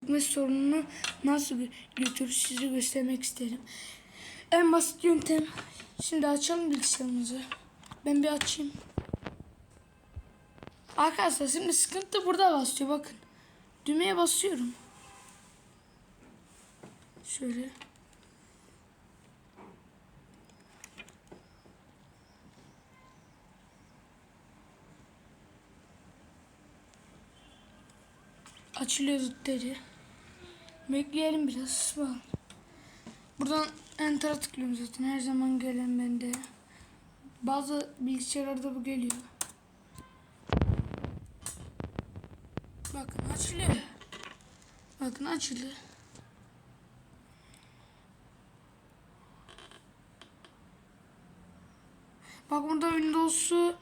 çekme sorununu nasıl götürür size göstermek isterim. En basit yöntem. Şimdi açalım bilgisayarımızı. Ben bir açayım. Arkadaşlar şimdi sıkıntı burada basıyor bakın. Düğmeye basıyorum. Şöyle. Açılıyor dedi. Bekleyelim biraz. Bak. Buradan enter'a tıklıyorum zaten. Her zaman gelen bende. Bazı bilgisayarlarda bu geliyor. Bakın açılıyor. Bakın açıldı. Bak burada Windows'u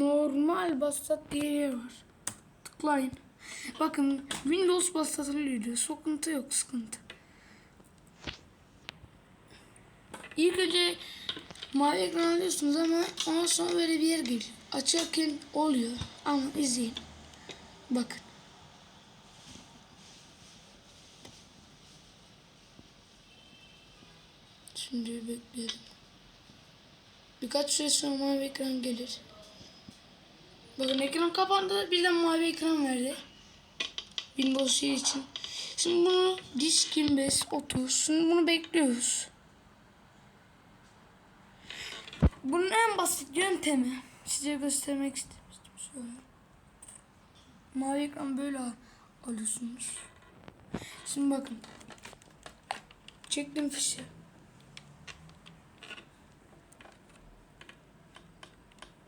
normal basat diye var. Tıklayın. Bakın Windows basatılıyor. Sıkıntı yok sıkıntı. İlk önce mavi ekran alıyorsunuz ama ondan sonra böyle bir yer geliyor. Açarken oluyor ama izleyin. Bakın. Şimdi bekleyelim. Birkaç süre sonra mavi ekran gelir. Bakın ekran kapandı. Birden mavi ekran verdi. Windows şey için. Şimdi bunu disk 25 30. Şimdi bunu bekliyoruz. Bunun en basit yöntemi size göstermek istemiştim. Şöyle. Mavi ekran böyle al- alıyorsunuz. Şimdi bakın. Çektim fişi.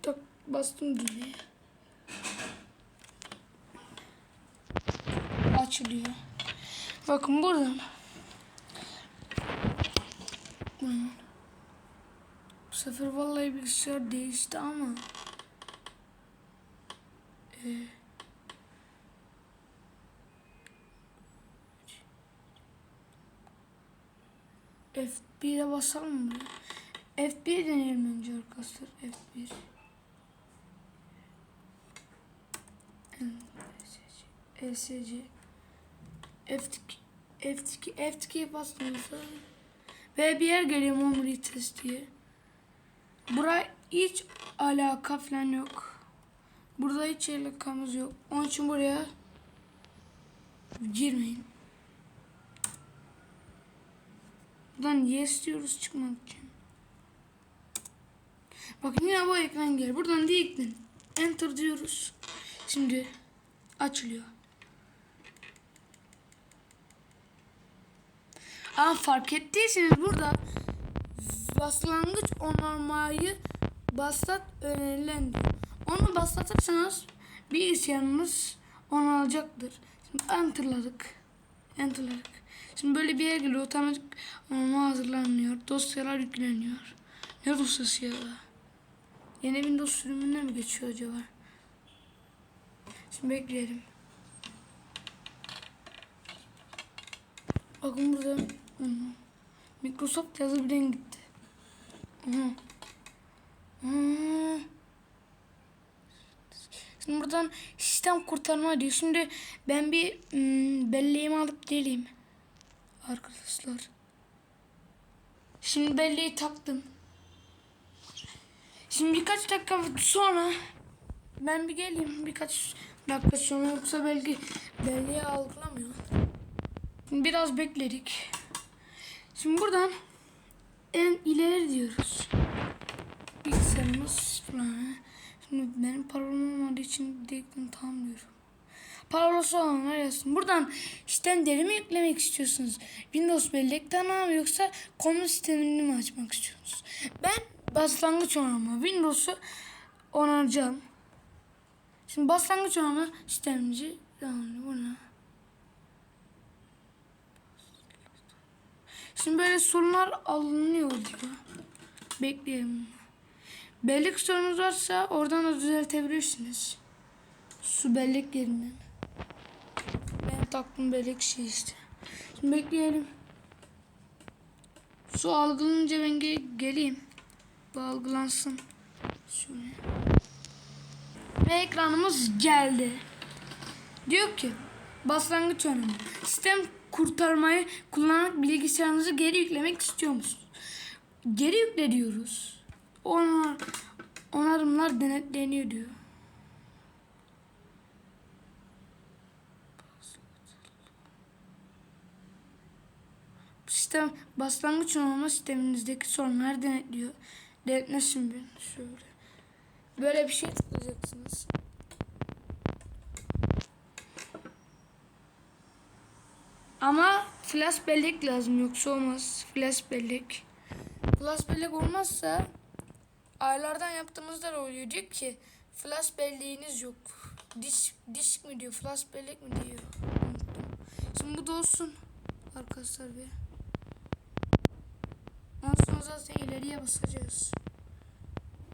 Tak bastım düğmeye. Açılıyor. Bakın buradan. Bu sefer vallahi bilgisayar değişti ama. Ee, F1'e basalım mı? F1 deneyelim önce arkadaşlar. F1. ESC F2 F2 F2'ye bastığımızda ve bir yer geliyor memory test diye. Buraya hiç alaka falan yok. Burada hiç alakamız yok. Onun için buraya girmeyin. Buradan yes diyoruz çıkmak için. Bakın yine bu ekran geliyor. Buradan direkten enter diyoruz. Şimdi açılıyor. Ama fark ettiyseniz burada başlangıç onarmayı basat önerilen. Onu baslatırsanız bilgisayarınız onu alacaktır. Şimdi enterladık. Enterladık. Şimdi böyle bir yer geliyor. Otomatik onarma hazırlanıyor. Dosyalar yükleniyor. Ne dosyası ya? Yeni Windows sürümüne mi geçiyor acaba? Şimdi bekleyelim. Bakın burada Microsoft yazı birden gitti. Şimdi buradan sistem kurtarma diyor. Şimdi ben bir belleğimi alıp geleyim. Arkadaşlar. Şimdi belleği taktım. Şimdi birkaç dakika sonra ben bir geleyim birkaç dakika sonra yoksa belki belleği algılamıyor. Biraz bekledik. Şimdi buradan en ileri diyoruz. Bilgisayarımız. Şimdi benim parolam olmadığı için direkten tam diyorum. Parolası olanlar yazsın. Buradan sistemleri mi yüklemek istiyorsunuz? Windows bellekten mi yoksa konu sistemini mi açmak istiyorsunuz? Ben başlangıç onarma Windows'u onaracağım. Şimdi başlangıç onarma sistemci yani buna. Şimdi böyle sorunlar alınıyor diyor. Bekleyelim. Bellek sorunuz varsa oradan da düzeltebilirsiniz. Su bellek yerinden. Ben taktım bellek şey işte. Şimdi bekleyelim. Su algılanınca ben ge- geleyim. Bu algılansın. Şöyle. Ve ekranımız geldi. Diyor ki Başlangıç önemi. Sistem kurtarmayı kullanarak bilgisayarınızı geri yüklemek istiyor musunuz? Geri yükle diyoruz. Onar, onarımlar denetleniyor diyor. Sistem başlangıç onarma sisteminizdeki sorunları denetliyor. Denetlesin bir şöyle. Böyle bir şey tıklayacaksınız. Ama flash bellek lazım yoksa olmaz. Flash bellek. Flash bellek olmazsa aylardan yaptığımızda da oluyor. Diyor ki flash belleğiniz yok. Disk, disk mi diyor flash bellek mi diyor. Unuttum. Şimdi bu da olsun. Arkadaşlar bir. Ondan sonra zaten ileriye basacağız.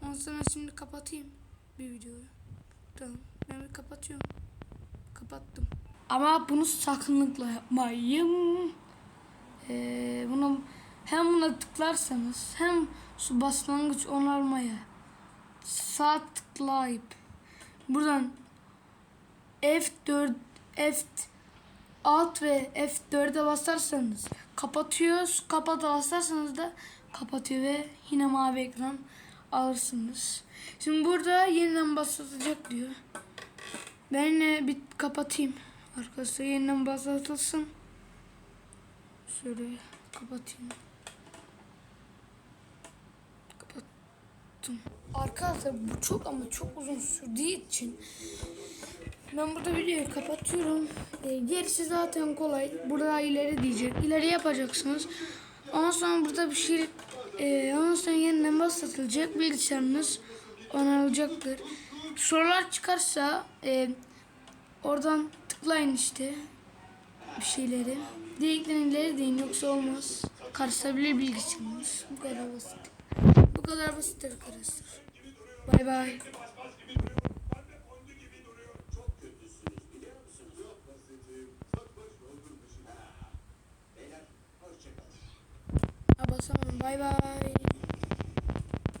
Ondan sonra şimdi kapatayım bir videoyu. Tamam. Ben bir kapatıyorum. Kapattım. Ama bunu sakınlıkla yapmayın. Ee, bunu hem buna tıklarsanız hem şu başlangıç onarmaya sağ tıklayıp buradan F4 F Alt ve F4'e basarsanız kapatıyoruz. Kapata basarsanız da kapatıyor ve yine mavi ekran alırsınız. Şimdi burada yeniden basılacak diyor. Ben bir kapatayım. Arkadaşlar yeniden başlatılsın. Şöyle kapatayım. Kapattım. Arkadaşlar bu çok ama çok uzun sürdüğü için ben burada videoyu kapatıyorum. Ee, gerisi zaten kolay. Burada ileri diyecek. İleri yapacaksınız. Ondan sonra burada bir şey e, ondan sonra yeniden başlatılacak. Bilgisayarınız onarılacaktır. Sorular çıkarsa e, oradan tıklayın işte bir şeyleri. Dedikten ileri deyin yoksa olmaz. Karışabilir bilgisayarınız. Bu kadar basit. Bu kadar basit arkadaşlar. Bay bay. Basamam. Bay bay.